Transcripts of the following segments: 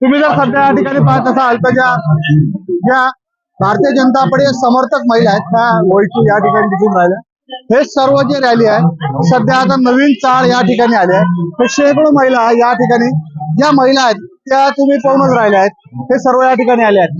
तुम्ही जर ज्या ज्या भारतीय जनता पार्टी समर्थक महिला आहेत, त्या ओळखी या ठिकाणी दिसून हे सर्व जे रॅली आहे सध्या आता नवीन चाळ या ठिकाणी आले आहे. हे शेकडो महिला या ठिकाणी. ज्या महिला आहेत त्या तुम्ही पाहूनच राहिल्या आहेत. हे सर्व या ठिकाणी आले आहेत.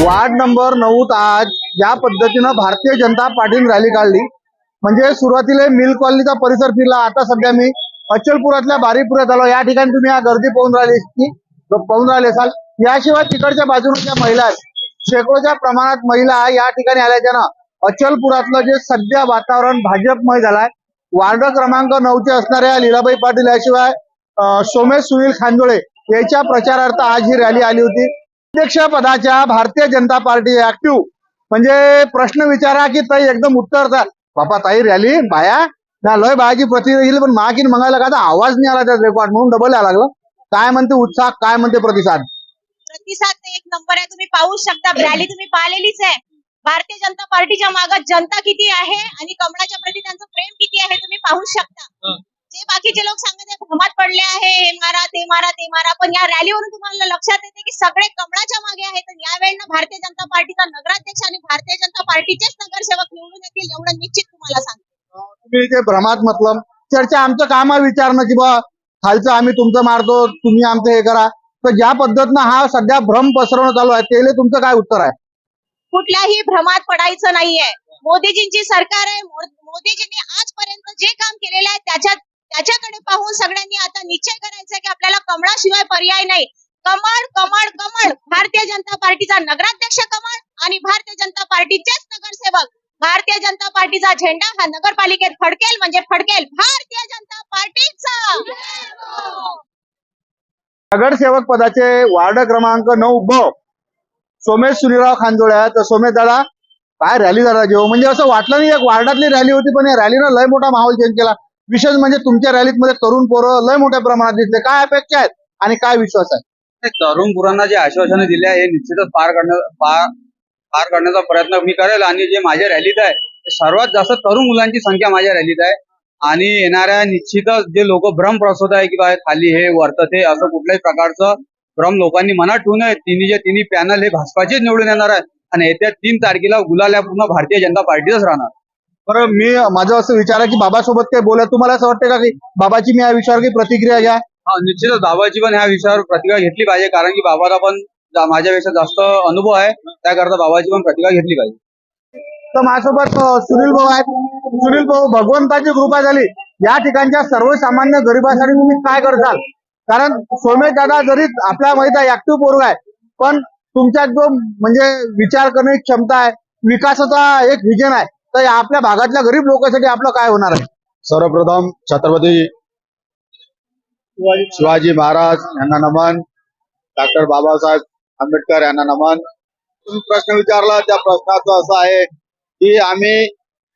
वार्ड नंबर नऊ आज ज्या पद्धतीनं भारतीय जनता पार्टीने रॅली काढली. म्हणजे सुरुवातीला मिल कॉलनीचा परिसर फिरला आता सध्या मी अचलपुरातल्या बारीपुरात आलो. या ठिकाणी तुम्ही या गर्दी पाहून राहिली की पाहून राहिले असाल. याशिवाय तिकडच्या बाजूने ज्या महिला आहेत शेकडोच्या प्रमाणात महिला या ठिकाणी आल्याच्यानं अचलपुरातलं जे सध्या वातावरण भाजपमय झालाय वार्ड क्रमांक नऊचे असणाऱ्या लीलाबाई पाटील याशिवाय सोमेश सुनील खांजोळे याच्या प्रचारार्थ आज ही रॅली आली होती. अध्यक्ष पदाच्या भारतीय जनता पार्टी ऍक्टिव्ह म्हणजे प्रश्न विचारा की ताई एकदम उत्तर द्या. बापा ताई रॅली बाया. ना लय बायाची प्रतिक्रिया दिली पण मागीन मंगायला का आता आवाज नाही आला त्या रेकॉर्ड म्हणून डबल यायला लागलं. काय म्हणते उत्साह काय म्हणते प्रतिसाद? प्रतिसाद एक नंबर आहे. तुम्ही पाहू शकता. रॅली तुम्ही पाहिलेलीच आहे. भारतीय जनता पार्टीच्या मागे जनता किती आहे आणि कमळाच्या प्रती त्यांचं प्रेम किती आहे तुम्ही पाहू शकता. जे बाकीचे लोक सांगत आहे भ्रमात पडले आहे हे मारा ते मारा ते मारा. पण या रॅलीवरून तुम्हाला लक्षात येते की सगळे कमळाच्या मागे आहेत आणि यावेळेला भारतीय जनता पार्टीचा नगराध्यक्ष आणि भारतीय जनता पार्टीचेच नगरसेवक निवडून येतील एवढं निश्चित तुम्हाला सांगते. तुम्ही ते भ्रमात म्हटलं चर्चा आमचं काम आहे विचारणं की बा खालचं आम्ही तुमचं मारतो तुम्ही आमचं हे करा. तर ज्या पद्धतीनं हा सध्या भ्रम पसरवणं चालू आहे. त्याला तुमचं काय उत्तर आहे? कुठल्याही भ्रमात पडायचं नाहीये. मोदीजींची सरकार आहे. मोदीजींनी आजपर्यंत जे काम केलेलं आहे त्याच्या त्याच्याकडे पाहून सगळ्यांनी आता निश्चय करायचा की आपल्याला कमळाशिवाय पर्याय नाही. कमळ कमळ कमळ. भारतीय जनता पार्टीचा नगराध्यक्ष कमळ आणि भारतीय जनता पार्टीचेच नगरसेवक. भारतीय जनता पार्टीचा झेंडा हा नगरपालिकेत फडकेल म्हणजे फडकेल भारतीय जनता पार्टीचा. नगरसेवक पदाचे वार्ड क्रमांक नऊ ब. सोमेश सुनीराव खांजोळे तर सोमेश दादा काय रॅली झाला जेव्हा? म्हणजे असं वाटलं नाही एक वार्डातली रॅली होती पण या रॅलीनं लय मोठा माहोल चेंज केला. विशेष म्हणजे तुमच्या रॅलीत मध्ये तरुण पोरं लय मोठ्या प्रमाणात दिसले. काय अपेक्षा आहेत आणि काय विश्वास आहे? तरुण पोरांना जे आश्वासनं दिले आहे हे निश्चितच पार करण्या पार पार करण्याचा प्रयत्न मी करेल. आणि जे माझ्या रॅलीत आहे ते सर्वात जास्त तरुण मुलांची संख्या माझ्या रॅलीत आहे. आणि येणाऱ्या निश्चितच जे लोक भ्रम प्रसवत आहे की बा खाली हे वरतं ते असं कुठल्याही प्रकारचं भ्रम लोकांनी मनात ठेवू नये. तिन्ही जे तिन्ही पॅनल हे भाजपाचेच निवडून येणार आहे आणि येत्या तीन तारखेला गुलाल या पूर्ण भारतीय जनता पार्टीच राहणार. बरं मी माझं असं विचार आहे की बाबासोबत काही बोला तुम्हाला असं वाटतं का की बाबाची मी या विषयावर काही प्रतिक्रिया घ्या? हा निश्चितच बाबाची पण ह्या विषयावर प्रतिक्रिया घेतली पाहिजे कारण की बाबाला पण माझ्यापेक्षा जास्त अनुभव आहे. त्याकरता बाबाची पण प्रतिक्रिया घेतली पाहिजे. तर माझ्यासोबत सुनील भाऊ आहेत. सुनील भाऊ भगवंताची कृपा झाली. या ठिकाणच्या सर्वसामान्य गरिबासाठी तुम्ही काय करताल? कारण सोमेश दादा जरी आपल्या माहीत आहे ऍक्टिव्ह पोरगा आहे पण तुमच्यात जो म्हणजे विचार करण्याची क्षमता आहे विकासाचा एक विजन आहे. तर या आपल्या भागातल्या गरीब लोकांसाठी आपलं काय होणार आहे? सर्वप्रथम छत्रपती शिवाजी महाराज. यांना नमन. डॉक्टर बाबासाहेब आंबेडकर यांना नमन. तुम्ही प्रश्न विचारला त्या प्रश्नाचं असं आहे की आम्ही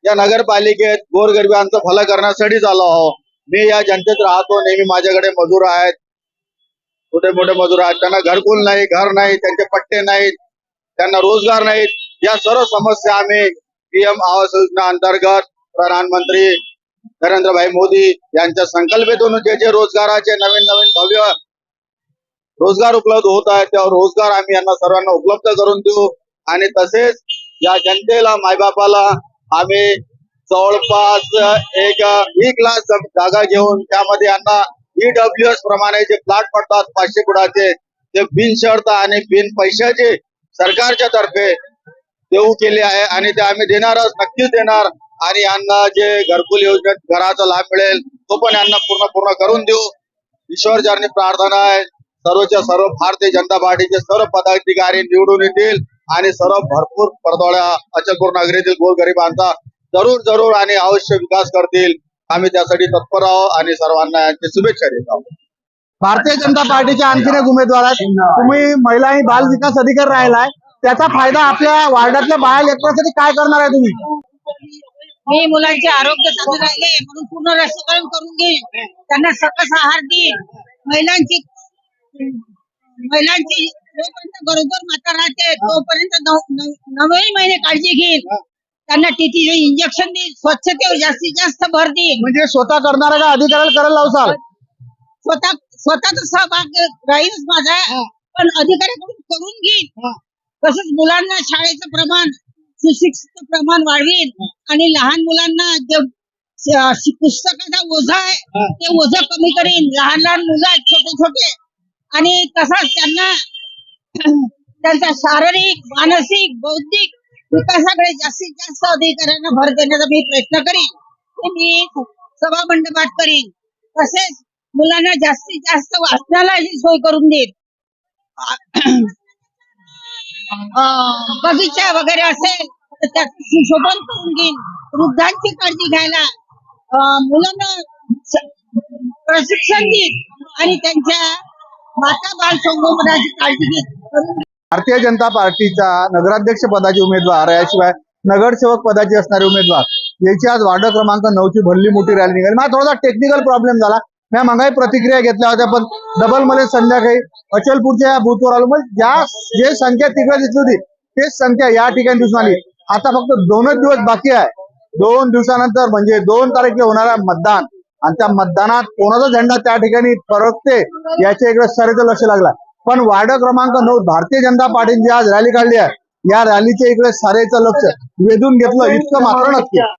या नगरपालिकेत गोरगरिबांचं भलं करण्यासाठीच आलो आहोत. मी या जनतेत राहतो नेहमी माझ्याकडे मजूर आहेत. छोटे मोठे मजूर आहेत? त्यांना घरकुल नाही घर नाही त्यांचे पट्टे नाहीत त्यांना रोजगार नाहीत. या सर्व समस्या आम्ही पीएम आवास योजना अंतर्गत प्रधानमंत्री नरेंद्रभाई मोदी यांच्या संकल्पेतून जे जे रोजगाराचे नवीन नवीन भव्य रोजगार उपलब्ध होत आहेत. त्या रोजगार आम्ही यांना सर्वांना उपलब्ध करून देऊ. आणि तसेच या जनतेला मायबापाला आम्ही जवळपास एक ई क्लास जागा घेऊन त्यामध्ये यांना ईडब्ल्यू एस प्रमाणे जे प्लॉट पडतात पाचशे फुटाचे ते बिनशर्त आणि बिन पैशाचे सरकारच्या तर्फे देऊ केले आहे आणि ते आम्ही देणारच नक्कीच देणार. आणि यांना जे घरकुल योजनेत घराचा लाभ मिळेल तो पण यांना पूर्ण पूर्ण करून देऊ. ईश्वरचरणी प्रार्थना आहे सर्वच्या सर्व भारतीय जनता पार्टीचे सर्व पदाधिकारी निवडून येतील आणि सर्व भरपूर परदोळ्या अचलपूर नगरीतील गोरगरिबांचा जरूर जरूर आणि अवश्य विकास करतील. आम्ही त्यासाठी तत्पर आहोत आणि सर्वांना यांची शुभेच्छा देत आहोत. भारतीय जनता पार्टीचे आणखीन एक उमेदवार आहेत तुम्ही महिला आणि बाल विकास अधिकारी राहिलाय. त्याचा फायदा आपल्या वार्डातल्या बाया लेकरांसाठी काय करणार आहे तुम्ही? मी मुलांचे आरोग्य चांगले राहिले म्हणून पूर्ण लसीकरण करून घेईन. त्यांना सकस आहार देईन. महिलांची महिलांची जोपर्यंत गरोदर माता राहते तोपर्यंत नऊही महिने काळजी घेईन. त्यांना टीटीचे इंजेक्शन देईन स्वच्छतेवर जास्तीत जास्त भर देईन. म्हणजे स्वतः करणाऱ्या का? अधिकाऱ्याला करायला लावसाल स्वतः स्वतःचा सहभाग राहीलच माझा. पण अधिकाऱ्याकडून करून घेईन. तसंच मुलांना शाळेचं प्रमाण सुशिक्षित प्रमाण वाढवीन आणि लहान मुलांना जे पुस्तकाचा ओझा आहे ते ओझं कमी करीन. लहान लहान मुलं आहेत छोटे छोटे. आणि तसंच त्यांना त्यांचा शारीरिक मानसिक बौद्धिक विकासाकडे जास्तीत जास्त अधिकाऱ्यांना भर देण्याचा मी प्रयत्न करीन. ते मी सभा मंडपात करीन. तसेच मुलांना जास्तीत जास्त वाचनालयाची सोय करून देईन. अं, बगीचा वगैरे असेल तर त्याचं सुशोभन करून घेईन वृद्धांची काळजी घ्यायला मुलांना प्रशिक्षण देईन आणि त्यांच्या माता बाल संगोपनाची काळजी घेईन. भारतीय जनता पार्टीचा नगराध्यक्ष पदाचे उमेदवार याशिवाय नगरसेवक पदाचे असणारे उमेदवार याची आज वार्ड क्रमांक नऊची भरली मोठी रॅली निघाली. मला थोडासा टेक्निकल प्रॉब्लेम झाला. मी मागाही प्रतिक्रिया घेतल्या होत्या पण डबलमध्ये संध्याकाळी अचलपूरच्या या बूथवर आलो. म्हणजे ज्या जे संख्या तिकडे दिसली होती तेच संख्या या ठिकाणी दिसून आली. आता फक्त दोनच दिवस बाकी आहे. दोन दिवसानंतर म्हणजे दोन तारखेला होणारा मतदान. आणि त्या मतदानात कोणाचा झेंडा त्या ठिकाणी फरकते याच्या इकडे सरेचं लक्ष लागला. पण वार्ड क्रमांक नऊ भारतीय जनता पार्टीने जी आज रॅली काढली आहे या रॅलीच्या इकडे सारेचं लक्ष वेधून घेतलं इतकं मात्र नक्की.